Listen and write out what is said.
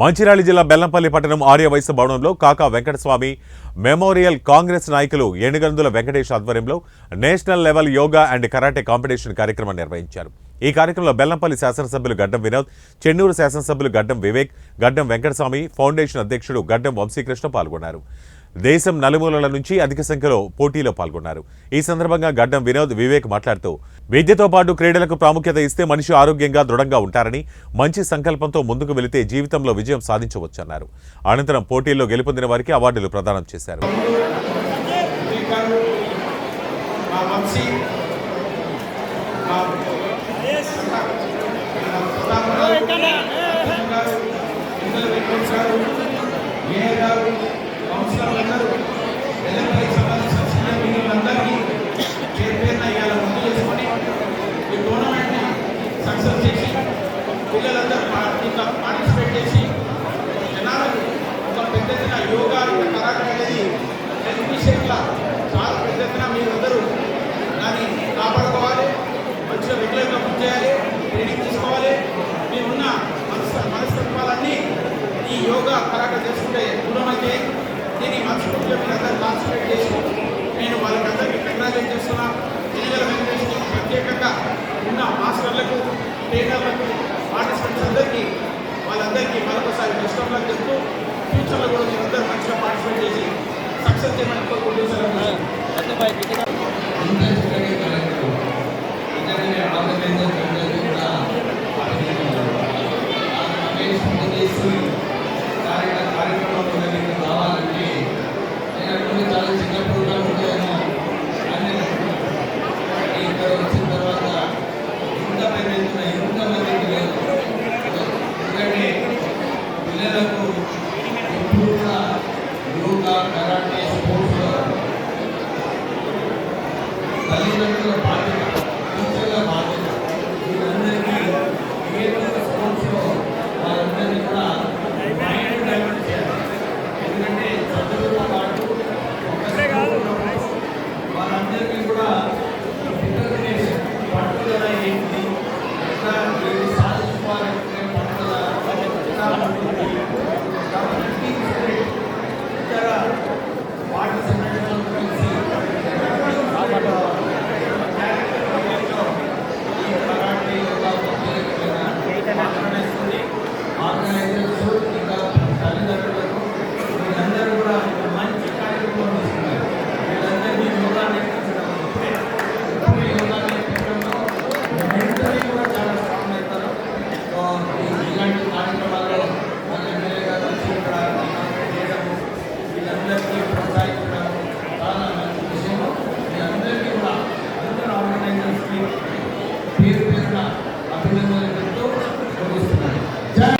మంచిర్యాల జిల్లా బెల్లంపల్లి పట్టణం ఆర్య వయసు భవనంలో కాకా వెంకటస్వామి మెమోరియల్ కాంగ్రెస్ నాయకులు ఏనుగందుల వెంకటేష్ ఆధ్వర్యంలో national level yoga and karate competition కార్యక్రమం నిర్వహించారు. ఈ కార్యక్రమంలో బెల్లంపల్లి శాసనసభ్యులు గడ్డం వినోద్ చెన్నూరు శాసనసభ్యులు గడ్డం వివేక్ గడ్డం వెంకటస్వామి ఫౌండేషన్ అధ్యక్షుడు గడ్డం వంశీకృష్ణ పాల్గొన్నారు. దేశం నలుమూలల నుంచి అధిక సంఖ్యలో పోటీలో పాల్గొన్నారు. ఈ సందర్భంగా గడ్డం వినోద్ వివేక్ మాట్లాడుతూ విద్యతో పాటు క్రీడలకు ప్రాముఖ్యత ఇస్తే మనిషి ఆరోగ్యంగా దృఢంగా ఉంటారని మంచి సంకల్పంతో ముందుకు వెళితే జీవితంలో విజయం సాధించవచ్చన్నారు. అనంతరం పోటీల్లో గెలుపొందిన వారికి అవార్డులు ప్రదానం చేశారు. స్పీకర్ మా ట్రైనర్లకు పార్టిసిపెంట్స్ అందరికీ వాళ్ళందరికీ మరొకసారి ఇష్టంలో చెప్తూ ఫ్యూచర్లో కూడా మీరందరూ మంచిగా పార్టిసిపేట్ చేసి సక్సెస్ చేయమని కోరుకుంటూ సెలవు. కార్యక్రమం ఇంటర్వ్యూ ఆర్గనైజర్ అందరికీ కూడా కార్యక్రమంలో రావాలంటే నేను చాలా చిన్న వీళ్ళందరికీ కూడా